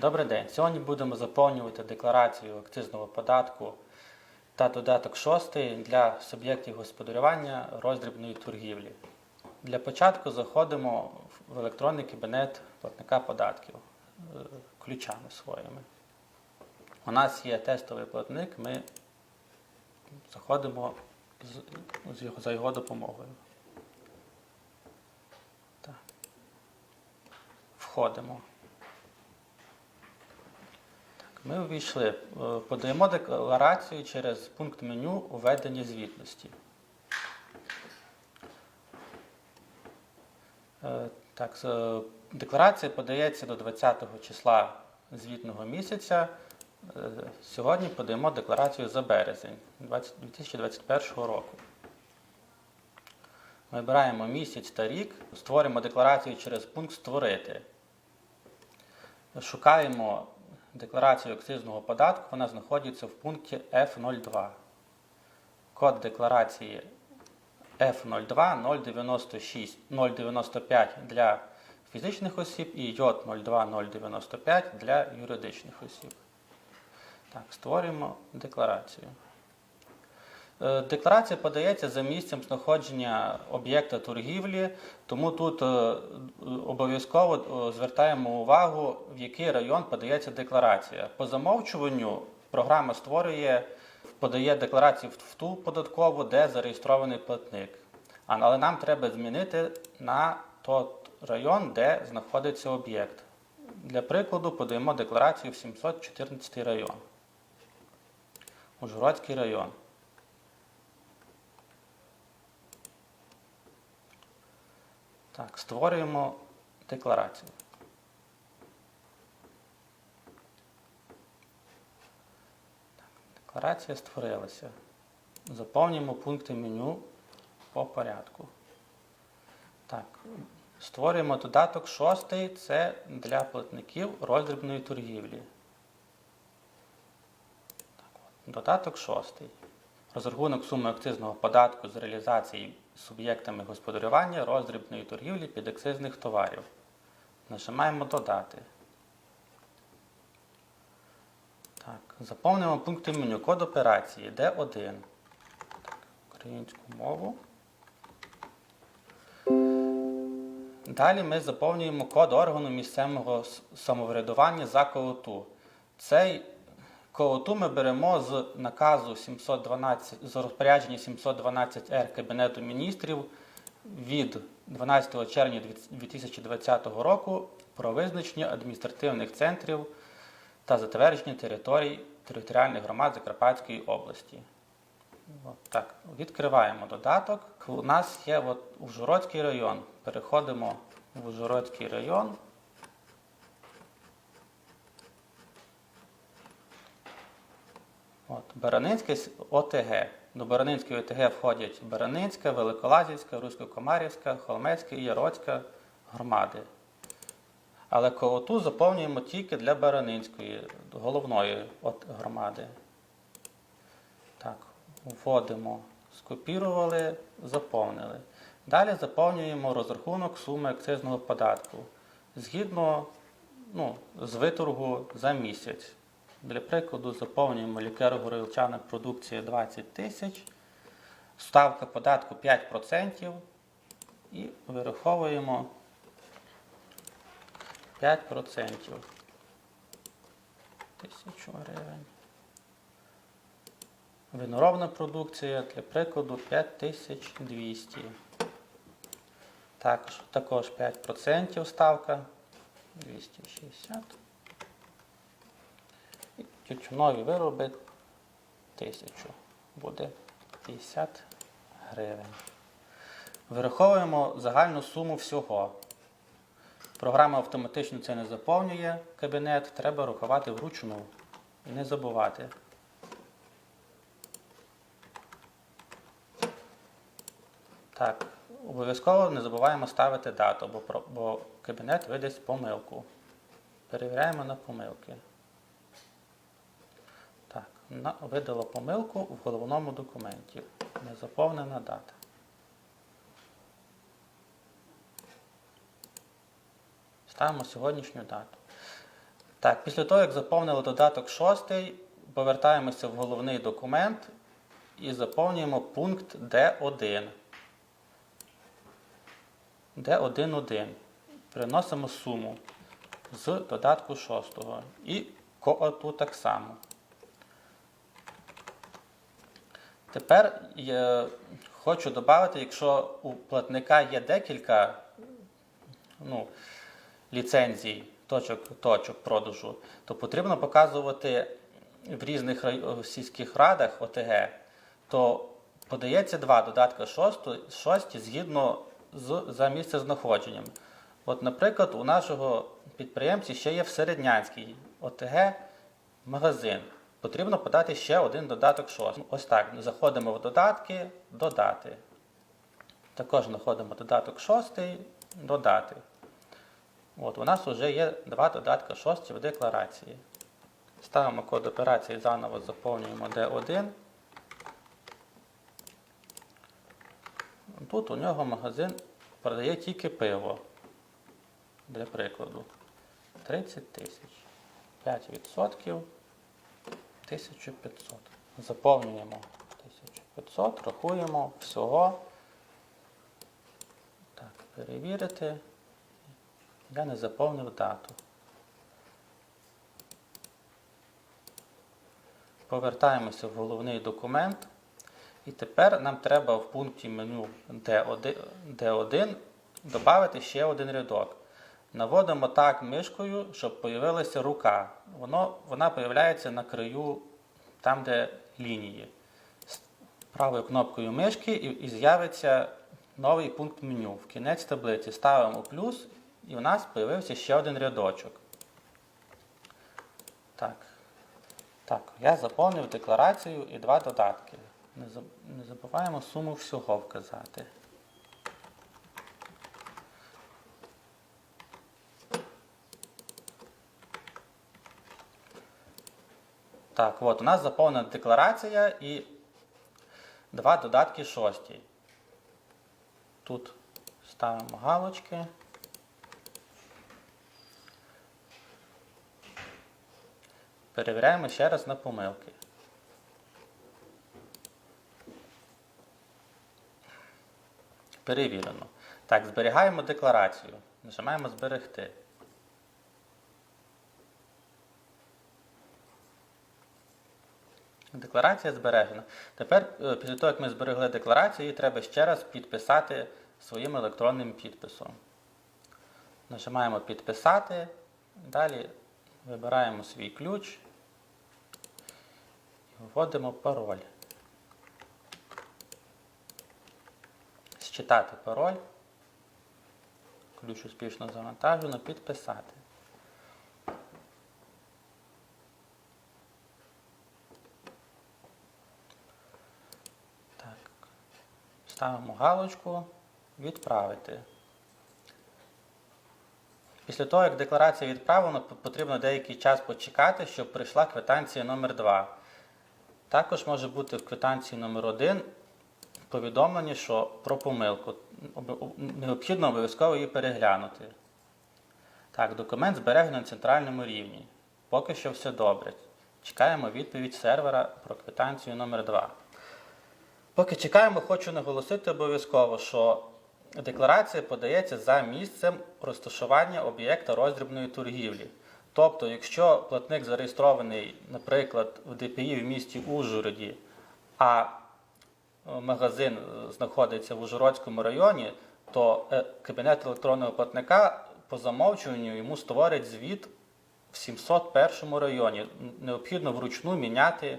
Добрий день. Сьогодні будемо заповнювати декларацію акцизного податку та додаток 6 для суб'єктів господарювання роздрібної торгівлі. Для початку заходимо в електронний кабінет платника податків е, ключами своїми. У нас є тестовий платник, ми заходимо за його допомогою. Входимо. Ми увійшли, Е, подаємо декларацію через пункт меню Введення звітності. Е, Так, е, декларація подається до 20 числа звітного місяця. Сьогодні подаємо декларацію за березень 2021 року. Вибираємо місяць та рік, створюємо декларацію через пункт Створити. Шукаємо декларацію акцизного податку, вона знаходиться в пункті F02. Код декларації F02 096 095 для фізичних осіб і J 02 095 для юридичних осіб. Так, створюємо декларацію. Е, Декларація подається за місцем знаходження об'єкта торгівлі, тому тут е, обов'язково е, звертаємо увагу, в який район подається декларація. По замовчуванню програма створює, подає декларацію в ту податкову, де зареєстрований платник. Але нам треба змінити на той район, де знаходиться об'єкт. Для прикладу подаємо декларацію в 714 район. Ужгородський район. Так, створюємо декларацію. Декларація створилася. Заповнюємо пункти меню по порядку. Так, створюємо додаток шостий. Це для платників роздрібної торгівлі. Так, от, додаток шостий. Розрахунок суми акцизного податку з реалізації суб'єктами господарювання роздрібної торгівлі підакцизних товарів. Нажимаємо Додати. Так, заповнимо пункти меню. Код операції D1. Так, українську мову. Далі ми заповнюємо код органу місцевого самоврядування за КОТУ. Цей КОТУ ми беремо з наказу 712, з розпорядження 712 Р Кабінету міністрів від 12 червня 2020 року про визначення адміністративних центрів та затвердження територій територіальних громад Закарпатської області. От так, відкриваємо додаток. У нас є от Ужгородський район. Переходимо в Ужгородський район. От, Баранинське ОТГ. До Баранинської ОТГ входять Баранинська, Великолазівська, Русько-Комарівська, Холмецька і Яроцька громади. Але КОТУ заповнюємо тільки для Баранинської, головної громади. Так, вводимо, скопірували, заповнили. Далі заповнюємо розрахунок суми акцизного податку згідно ну, з виторгу за місяць. Для прикладу, заповнюємо лікаро-горілчана продукція 20 тисяч, ставка податку 5% і вираховуємо 5%. Тисячу гривень. Виноробна продукція, для прикладу, 5200. Також, також 5% ставка 260. Тютюнові вироби 1000. Буде 50 гривень. Вираховуємо загальну суму всього. Програма автоматично це не заповнює кабінет, треба рахувати вручну і не забувати. Так, обов'язково не забуваємо ставити дату, бо, бо кабінет видасть помилку. Перевіряємо на помилки. Видало помилку в головному документі. Не заповнена дата. Ставимо сьогоднішню дату. Так, після того, як заповнили додаток 6, повертаємося в головний документ і заповнюємо пункт D1. D1.1. Переносимо суму з додатку 6. І кооту так само. Тепер я хочу додати, якщо у платника є декілька ну, ліцензій, точок, точок продажу, то потрібно показувати в різних сільських радах ОТГ, то подається два додатка 6, 6 згідно з за місцезнаходженням. От, наприклад, у нашого підприємця ще є в Середнянській ОТГ магазин. Потрібно подати ще один додаток 6. Ось так. Заходимо в додатки, додати. Також знаходимо додаток 6, додати. От, у нас вже є два додатка 6 в декларації. Ставимо код операції, заново заповнюємо D1. Тут у нього магазин продає тільки пиво. Для прикладу. 30 тисяч. 5%. 1500. Заповнюємо 1500, рахуємо всього. Так, перевірити. Я не заповнив дату. Повертаємося в головний документ. І тепер нам треба в пункті меню D1, D1 додати ще один рядок. Наводимо так мишкою, щоб появилася рука. Воно, вона появляється на краю, там, де лінії. З правою кнопкою мишки і, і з'явиться новий пункт меню. В кінець таблиці ставимо плюс, і у нас появився ще один рядочок. Так. Так, я заповнив декларацію і два додатки. Не забуваємо суму всього вказати. Так, от у нас заповнена декларація і два додатки шості. Тут ставимо галочки. Перевіряємо ще раз на помилки. Перевірено. Так, зберігаємо декларацію. Нажимаємо зберегти. Декларація збережена. Тепер, е, після того, як ми зберегли декларацію, її треба ще раз підписати своїм електронним підписом. Нажимаємо підписати. Далі вибираємо свій ключ і вводимо пароль. Считати пароль. Ключ успішно завантажено, підписати. Ставимо галочку Відправити. Після того, як декларація відправлена, потрібно деякий час почекати, щоб прийшла квитанція номер 2 Також може бути в квитанції номер 1 повідомлення, що про помилку. Об- об- Необхідно обов'язково її переглянути. Так, документ збережено на центральному рівні. Поки що все добре. Чекаємо відповідь сервера про квитанцію номер 2 Поки чекаємо, хочу наголосити обов'язково, що декларація подається за місцем розташування об'єкта роздрібної торгівлі. Тобто, якщо платник зареєстрований, наприклад, в ДПІ в місті Ужгороді, а е, магазин е, знаходиться в Ужгородському районі, то е, кабінет електронного платника по замовчуванню йому створить звіт в 701 районі. Необхідно вручну міняти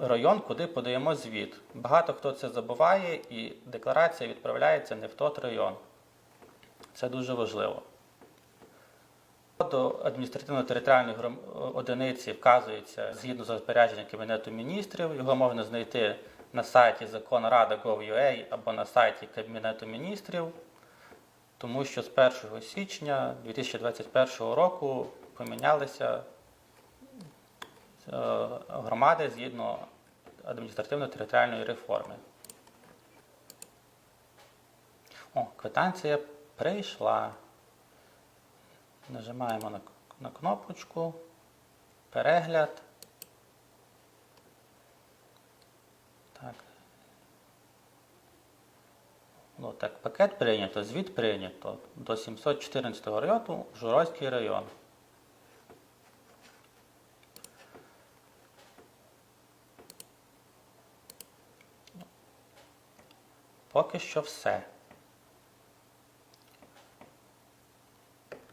район, куди подаємо звіт. Багато хто це забуває, і декларація відправляється не в тот район. Це дуже важливо. До адміністративно-територіальної одиниці вказується згідно з розпорядженням Кабінету міністрів. Його можна знайти на сайті законрада.gov.ua або на сайті Кабінету міністрів, тому що з 1 січня 2021 року помінялися громади згідно адміністративно-територіальної реформи. О, квитанція прийшла. Нажимаємо на на кнопочку. Перегляд. Так. Ну, так, пакет прийнято, звіт прийнято. До 714 району Журовський район. Поки що все.